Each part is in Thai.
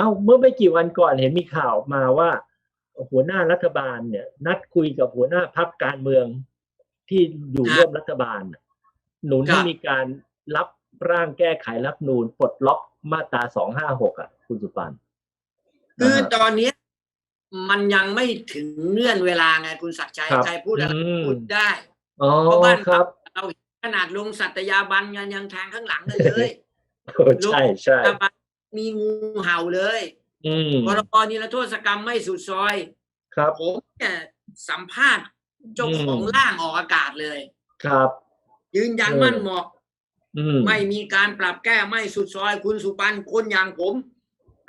เอ้าเมื่อไม่กี่วันก่อนเห็นมีข่าวมาว่า หัวหน้ารัฐบาลเนี่ย นัดคุยกับหัวหน้าพักการเมืองที่อยู่ครับร่วมรัฐบาลน่ะหนุนครัให้บมีการรับร่างแก้ไขรัฐธรรมนูนปลดล็อกมาตราสองห้าหกอะ คุณสุปันคือนะฮะตอนเนี้ยมันยังไม่ถึงเงื่อนเวลาไงคุณศักดิ์ชัยครับใครพูดอะไรอืมพูดได้อ๋อเพราะบ้านครับ เราขนาดลงสัตยาบันยังยังแทงข้างหลังกันเลยเออใช่ใช่สัตยาบัน มีงูเห่าเลยอืมพรบนิรโทษกรรมไม่สุดซอย ครับผมเนี่ยสัมภาษณ์เจ้าของอืมร่างออกอากาศเลย ครับ ยืนยันเออมั่นเหมาะอืมไม่มีการปรับแก้ไม่สุดซอยคุณสุปันคนอย่างผม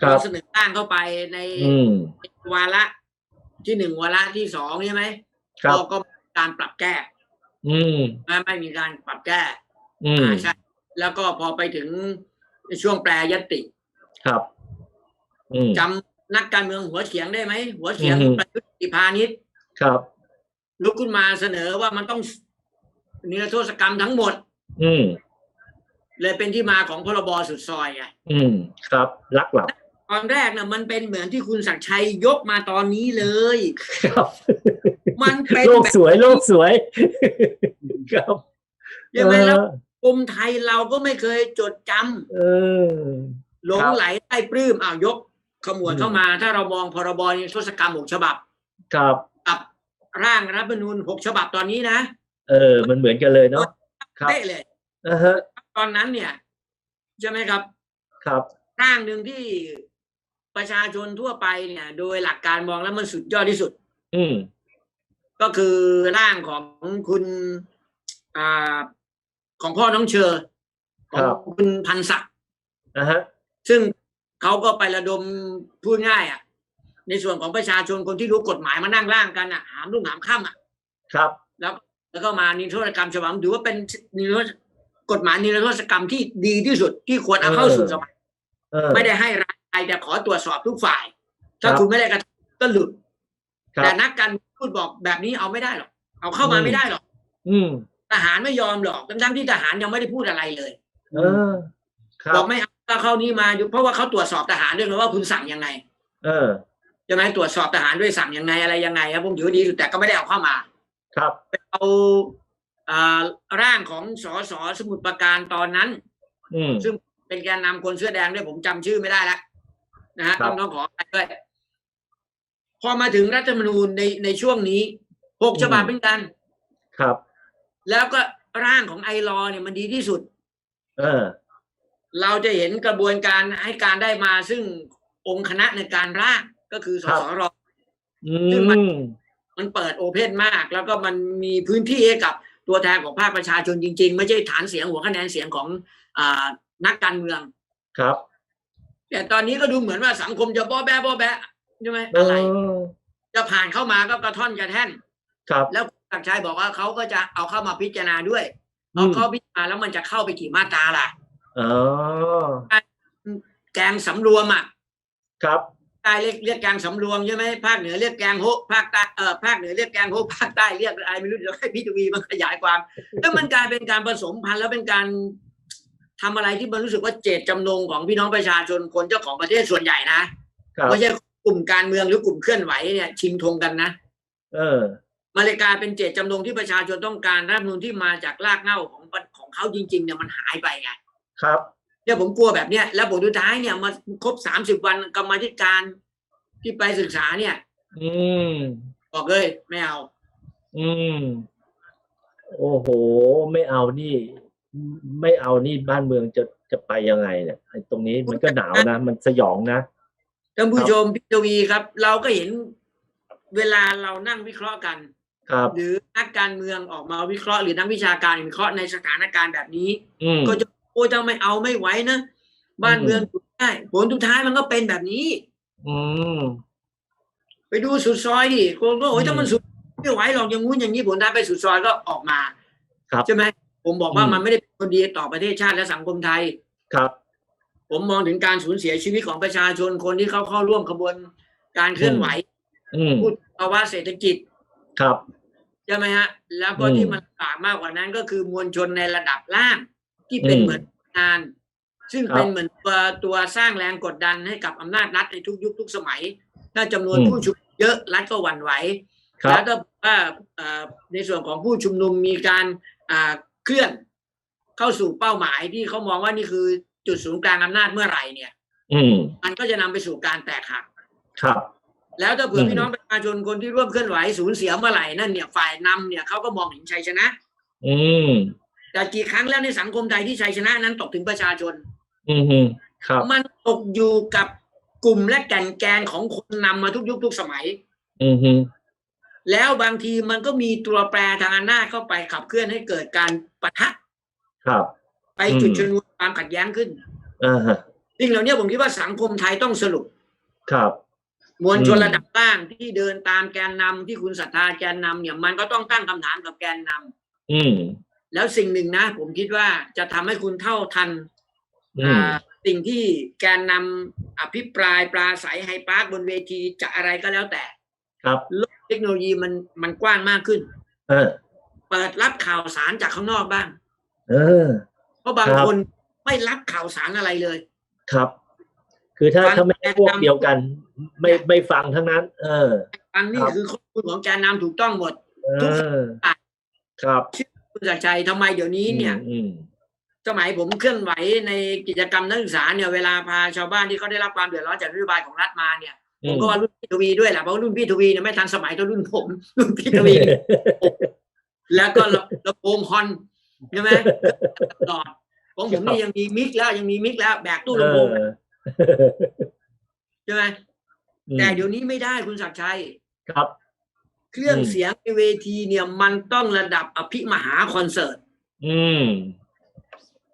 ครับเราเสนอร่างเข้าไปในอืมวาระที่หนึ่งวาระที่สองใช่ไหมครับก็ก็การปรับแก้ อืมไม่ไม่มีการปรับแก้ อืมอ่าใช่แล้วก็พอไปถึงช่วงแปรยติ ครับอืมจำนักการเมืองหัวเถียงได้ไหมหัวเถียงอือฮึประยุทธ์อิพานิชครับ ลุกขึ้นมาเสนอว่ามันต้องนิรโทษกรรมทั้งหมด อืมเลยเป็นที่มาของพรบสุดซอยไงอืม ครับลักหลับตอนแรกน่ะมันเป็นเหมือนที่คุณศักดิ์ชัยยกมาตอนนี้เลย ครับ มันเป็นโลกแบบสวยโลกสวย ครับใช่ไหมแล้วเออกรมไทยเราก็ไม่เคยจดจำเออ หลงไหลได้ปลื้มอ้าวยกขมวดอืมเข้ามา ถ้าเรามองพรบนิรโทษกรรมหกฉบับ ครับกับร่างรัฐธรรมนูญหกฉบับตอนนี้นะ เออ มันเหมือนกันเลยเนาะครับเป๊ะเลยอ่าฮะตอนนั้นเนี่ยใช่ไหมครับ ครับร่างหนึ่งที่ประชาชนทั่วไปเนี่ย โดยหลักการมองแล้วมันสุดยอดที่สุด อืมก็คือร่างของคุณอ่าของพ่อน้องเชอขอคงรับคุณพันศักดิ์อ่าฮะ ซึ่งเขาก็ไประดมพูดง่ายอะ ในส่วนของประชาชนคนที่รู้กฎหมายมานั่งร่างกันอะหามรุ่งหามค่ำอะ ครับ แล้วแล้วก็มานิรโทษกรรมฉบับถือว่าเป็นนิรโทษกฎหมายนิรโทษกรรมที่ดีที่สุดที่ควรเอาเข้าสู่สมัยเออไม่ได้ให้รายใครแต่ขอตรวจสอบทุกฝ่าย ถ้าครับคุณไม่ได้กระทำก็หลุดครัแต่บนักการเมืองพูดบอกแบบนี้เอาไม่ได้หรอก เอาเข้ามาอืมไม่ได้หรอก อืมทหารไม่ยอมหรอกทั้งๆที่ทหารยังไม่ได้พูดอะไรเลย เออครับบอกไม่เอา ก็เข้านี้มาอยู่เพราะว่าเขาตรวจสอบทหารด้วยนะว่าคุณสั่งยังไง เออใช่ไหมตรวจสอบทหารด้วยสั่งยังไงอะไรยังไงครับผมถือว่าดีสุดแต่ก็ไม่ได้เอาเข้ามา ครับเอาอ่าร่างของสสสมุทรปราการตอนนั้นอืมซึ่งเป็นแกนนำคนเสื้อแดงด้วยผมจำชื่อไม่ได้แล้วนะฮะครัต้บองต้องขอไปด้วยพอมาถึงรัฐธรรมนูญในในช่วงนี้หกฉบับเป็นกัน ครับ แล้วก็ร่างของไอรอเนี่ยมันดีที่สุด เออ เราจะเห็นกระบวนการให้การได้มาซึ่งองค์คณะในการร่างก็คือสครับสรอืซึ่งมันมมันเปิดโอเพนมาก แล้วก็มันมีพื้นที่ให้กับตัวแทนของภาคประชาชนจริง ๆ ไม่ใช่ฐานเสียงหัวคะแนนเสียงของอานักการเมืองครับ แต่ตอนนี้ก็ดูเหมือนว่าสังคมจะบ้อแบ้บ้อแบะใช่ไหมเออะไรอจะผ่านเข้ามาก็กระท่อนกระแท่นครับ แล้วคุณศักดิ์ชัยบอกว่าเขาก็จะเอาเข้ามาพิจารณาด้วยอืเอามเข้าพิจารณาแล้วมันจะเข้าไปกี่มาตราล่ะ อ๋อแกงสำรวมอะครับใต้เรียกเรียกแกงสำรวมใช่ไหมภาคเหนือเรียกแกงโฮะภาคใต้เออภาคเหนือเรียกแกงโฮะภาคใต้เรียกอะไรไม่รู้เดี๋ยวให้พี่ทวีมันขยายความแล้วมันกลายเป็นการผสมพันธุ์แล้วเป็นการทำอะไรที่มันรู้สึกว่าเจตจำนงของพี่น้องประชาชนคนเจ้าของประเทศส่วนใหญ่นะครับไม่ใช่กลุ่มการเมืองหรือกลุ่มเคลื่อนไหวเนี่ยชิงธงกันนะเออมาเลยกลายเป็นเจตจำนงที่ประชาชนต้องการรัฐธรรมนูญที่มาจากรากเหง้าของของเขาจริงๆเนี่ยมันหายไปไง ครับเนี่ยผมกลัวแบบเนี้ยแล้วผลสุดท้ายเนี่ยมาครบสามสิบวันกรรมาธิการที่ไปศึกษาเนี่ย อืมบอกเลยไม่เอา อืม โอ้โห ไม่เอานี่ ไม่เอานี่บ้านเมืองจะจะไปยังไงเนี่ยไอ้ตรงนี้มันก็หนาวนะ มันสยองนะท่านผู้ชมพิทวีครับ เราก็เห็นเวลาเรานั่งวิเคราะห์กัน ครับ หรือนักการเมืองออกมาวิเคราะห์หรือนักวิชาการวิเคราะห์ในสถานการณ์แบบนี้อืมก็จะ โอ้ยถ้าไม่เอาไม่ไหวนะบ้านอืมเมืองอยู่ได้ผลสุดท้ายมันก็เป็นแบบนี้ อืมไปดูสุดซอยดิคนก็โอ้ยอืมถ้ามันสุดไม่ไหวหรอกอย่างงู้นอย่างนี้ผลท้ายไปสุดซอยก็ออกมา ครับใช่ไหมผมบอกว่าอืมมันไม่ได้เป็นคนดีต่อประเทศชาติและสังคมไทยครับ ผมมองถึงการสูญเสียชีวิตของประชาชนคนที่เข้าเข้าร่วมขบวนการเคลื่อนไหวอืมพูดภาวะเศรษฐกิจครับใช่ไหมฮะ แล้วก็อืมที่มันต่างมากกว่านั้นก็คือมวลชนในระดับล่าง ที่เป็นอืมเหมือนงาน ซึ่งครับเป็นเหมือนตัวตัวสร้างแรงกดดันให้กับอำนาจรัฐในทุกยุคทุกสมัย ถ้าจำนวนอืมผู้ชุมนุมเยอะรัฐก็หวั่นไหวครัแล้บวถ้าว่าเอ่อในส่วนของผู้ชุมนุมมีการอ่าเคลื่อนเข้าสู่เป้าหมายที่เขามองว่านี่คือจุดศูนย์กลางอำนาจเมื่อไหร่เนี่ย อืมมันก็จะนำไปสู่การแตกหักครับ แล้วถ้าเผื่ออืมพี่น้องประชาชนคนที่ร่วมเคลื่อนไหวสูญเสียเมื่อไหร่นั่นเนี่ยฝ่ายนำเนี่ยเขาก็มองเห็นชัยชนะ อืม แต่กี่ครั้งแล้วในสังคมไทยที่ชัยชนะนั้นตกถึงประชาชน อืมฮึครับ มันตกอยู่กับกลุ่มและแก่นแกนของคนนำมาทุกยุคทุกสมัย อืมฮึแล้วบางทีมันก็มีตัวแปรทางอำนาจเข้าไปขับเคลื่อนให้เกิดการปะทะครับ ไปจุดอืมชนวนความขัดแย้งขึ้นอ่าฮะสิ่งเหล่านี้ผมคิดว่าสังคมไทยต้องสรุป ครับ มวลชนอืมระดับล่างที่เดินตามแกนนำที่คุณศรัทธาแกนนำเนี่ยมันก็ต้องตั้งคำถามกับแกนนำอืม แล้วสิ่งหนึ่งนะ ผมคิดว่าจะทำให้คุณเท่าทันอืมอ่าสิ่งที่แกนนำอภิปรายปราศัยไฮปาร์คบนเวทีจะอะไรก็แล้วแต่ ครับโลกเทคโนโลยีมันมันกว้างมากขึ้น เออ เปิดรับข่าวสารจากข้างนอกบ้าง เออ เพราะบางครับคนไม่รับข่าวสารอะไรเลย ครับ คือถ้าฟังถ้าไม่ใช่พวกเดียวกัน ไม่ไม่ฟังทั้งนั้น เอออันนี้ครับคือข้อมูลของแกนนำถูกต้องหมดเอทุกอครับ คุณจักรชัยทำไมเดี๋ยวนี้เนี่ยอืมสมัยผมเคลื่อนไหวในกิจกรรมนักศึกษาเนี่ยเวลาพาชาวบ้านที่เขาได้รับความเดือดร้อนจากนโยบายของรัฐมาเนี่ยอืผมมก็ว่ารุ่นพี่ทวีด้วยแหละเพราะว่ารุ่นพี่ทวีเนี่ยไม่ทันสมัยเท่ารุ่นผม รุ่นพี่ทวีเนี่ยแล้วก็ลำลำโพงฮอนใช่ไหมตลอดของผมนี่ยังมีมิกแล้วยังมีมิกแล้วแบกตู้ลำโพงเออใช่ไหมอืมแต่เดี๋ยวนี้ไม่ได้คุณศักดิ์ชัย ครับ เครื่องอืมเสียงในเวทีเนี่ยมันต้องระดับอภิมหาคอนเสิร์ต อืม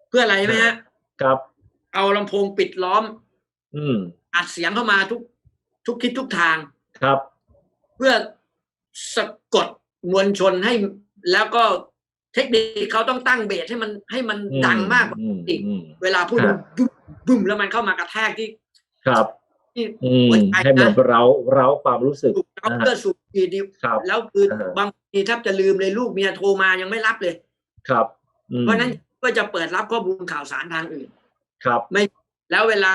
เพื่ออะไรไหมฮะ ครับ เอาลำโพงปิดล้อม อืม อัดเสียงเข้ามาทุก ทุกทิศทุกทาง ครับ เพื่อสะกดมวลชนให้แล้วก็เทคนิคเขาต้องตั้งเบสให้มันให้มันอืดังมากกว่าอืมอีกอืมเวลาพูดครับบุ้มบุ้มแล้วมันเข้ามากระแทกที่ ครับ ที่อืมหัวใจให้มันนะเร้าเร้าความรู้สึกถูกแล้วอ่าเพื่อสูบฉีดนี่ครับแล้วคืออ่าบางทีแทบจะลืมเลยลูกเมียโทรมายังไม่รับเลย ครับอืมเพราะฉะนั้นก็จะเปิดรับข้อมูลข่าวสารทางอื่น ครับแล้วเวลา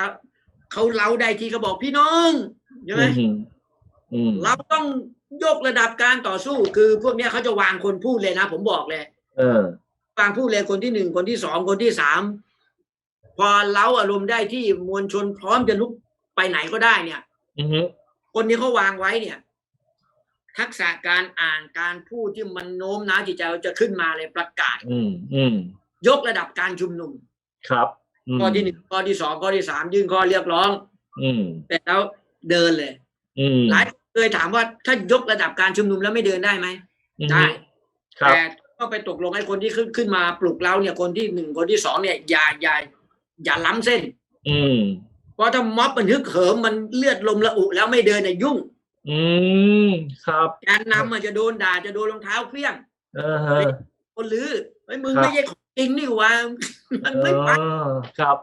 เขาเล้าได้ทีเขาบอกพี่น้องใช่ไหมอืมอืมเราต้องยกระดับการต่อสู้ คือพวกเนี้ยเขาจะวางคนพูดเลยนะ ผมบอกเลย เออ วางพูดเลยคนที่หนึ่งคนที่สองคนที่สามพอเล้าอารมณ์ได้ที่มวลชนพร้อมจะลุก ไปไหนก็ได้เนี่ยอือฮึคนนี้เขาวางไว้เนี่ย ทักษะการอ่านการพูดที่มันโน้มน้าวจิตใจเราจะขึ้นมาเลยประกาศอืมอืมยกระดับการชุมนุม ครับมข้อที่หนึ่งข้อที่สองข้อที่สามยื่นข้อเรียกร้อง อืมเสร็จแล้วเดินเลยอืมหลายคนเคยถามว่าถ้ายกระดับการชุมนุมแล้วไม่เดินได้ไหมอือฮึได้ครับแต่ก็ไปตกลงให้คนที่ขึ้นขึ้นมาปลุกเราเนี่ยคนที่หนึ่งคนที่สองเนี่ยอย่าอย่าอย่าล้ำเส้น อืม เพราะถ้าม็อบมันฮึกเหิมมันเลือดลมระอุแล้วไม่เดินเนี่ยยุ่ง อืมครับการนำมันจะโดนด่าจะโดนรองเท้าเพี้ยงอ่าฮะคนลือไอ้ยมึงครับไม่ใช่ของจริงนี่หว่ามันไม่ไปอ๋อครับ